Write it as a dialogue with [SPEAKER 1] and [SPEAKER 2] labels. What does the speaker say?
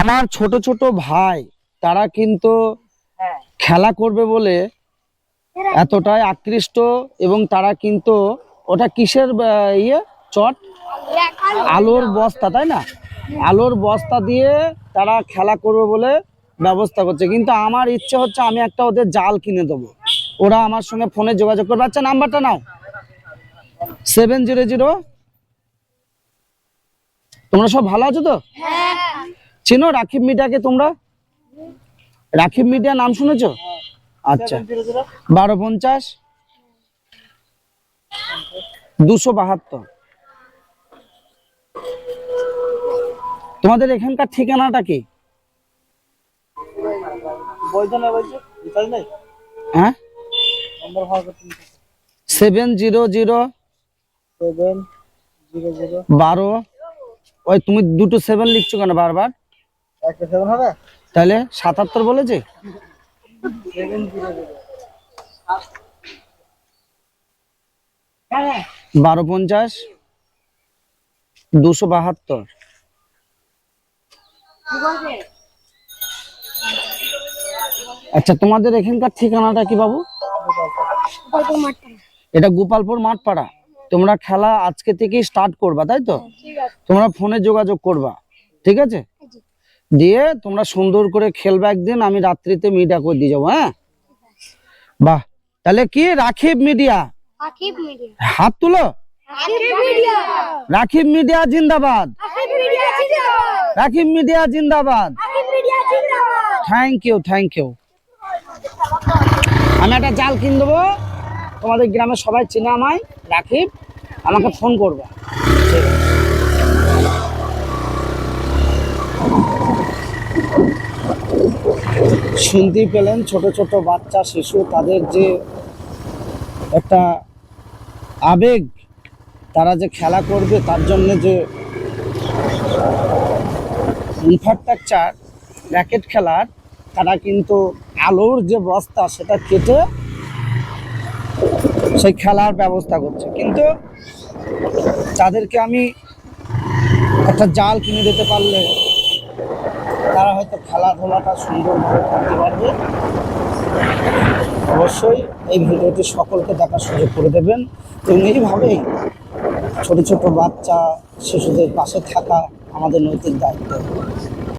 [SPEAKER 1] আমার ছোট ছোট ভাই তারা কিন্তু খেলা করবে বলে এতটাই আকৃষ্ট এবং তারা কিন্তু ওটা কিসের ইয়ে? চট? আলোর বস্তা তাই না? আলোর বস্তা দিয়ে তারা খেলা করবে বলে ব্যবস্থা করছে। কিন্তু আমার ইচ্ছে হচ্ছে আমি একটা ওদের জাল কিনে দেবো। ওরা আমার সঙ্গে ফোনে যোগাযোগ করবে। আচ্ছা নাম্বারটা নাও। Seven zero zero. তোমরা সব ভালো আছো তো? চিনো রাকিব মিডিয়াকে তোমরা? রাকিব মিডিয়া নাম শুনেছো? আচ্ছা। বারো পঞ্চাশ। দুশো বাহাত্তর। তোমাদের এখানকার ঠিকানাটা কি? হ্যাঁ? Seven zero zero. বারো। ওই তুমি দুটো সেভেন লিখছো কেন বারবার? তাহলে সাতাত্তর বলেছে? বারো পঞ্চাশ দুশো বাহাত্তর। আচ্ছা তোমাদের এখানকার ঠিকানাটা কি বাবু? এটা গোপালপুর মাঠপাড়া। তোমরা খেলা আজকে থেকেই স্টার্ট করবা তাই তো? তোমরা ফোনে যোগাযোগ করবা ঠিক আছে? দিয়ে তোমরা সুন্দর করে খেলবে একদিন আমি রাত্রিতে মিডিয়া করে দিয়ে যাব হ্যাঁ? বাহ তাহলে কি রাখিব মিডিয়া হাত তুলো।
[SPEAKER 2] মিডিয়া
[SPEAKER 1] রাখিব মিডিয়া জিন্দাবাদ। রাখিব মিডিয়া জিন্দাবাদ।
[SPEAKER 2] আকিব মিডিয়া জিন্দাবাদ।
[SPEAKER 1] থ্যাংক ইউ থ্যাংক ইউ আমি একটা জাল কিন দেবো। তোমাদের গ্রামে সবাই চেনে আমায়। রাখিব আমাকে ফোন করবে। ঠিক আছে। শুনতেই পেলেন ছোট ছোট বাচ্চা, শিশু, তাদের যে একটা আবেগ, তারা যে খেলা করবে, তার জন্য যে ইনফ্রাস্ট্রাকচার র্যাকেট খেলার, তারা কিন্তু আলোর যে বস্তা, সেটা কেটে সেই খেলার ব্যবস্থা করছে। কিন্তু তাদেরকে আমি একটা জাল কিনে দিতে পারলে খেলাধুলাটা সুন্দরভাবে করতে পারবে। অবশ্যই এই ভিডিওটি সকলকে দেখার সুযোগ করে দেবেন। এবং এইভাবেই ছোট ছোট বাচ্চা, শিশুদের পাশে থাকা আমাদের নৈতিক দায়িত্ব।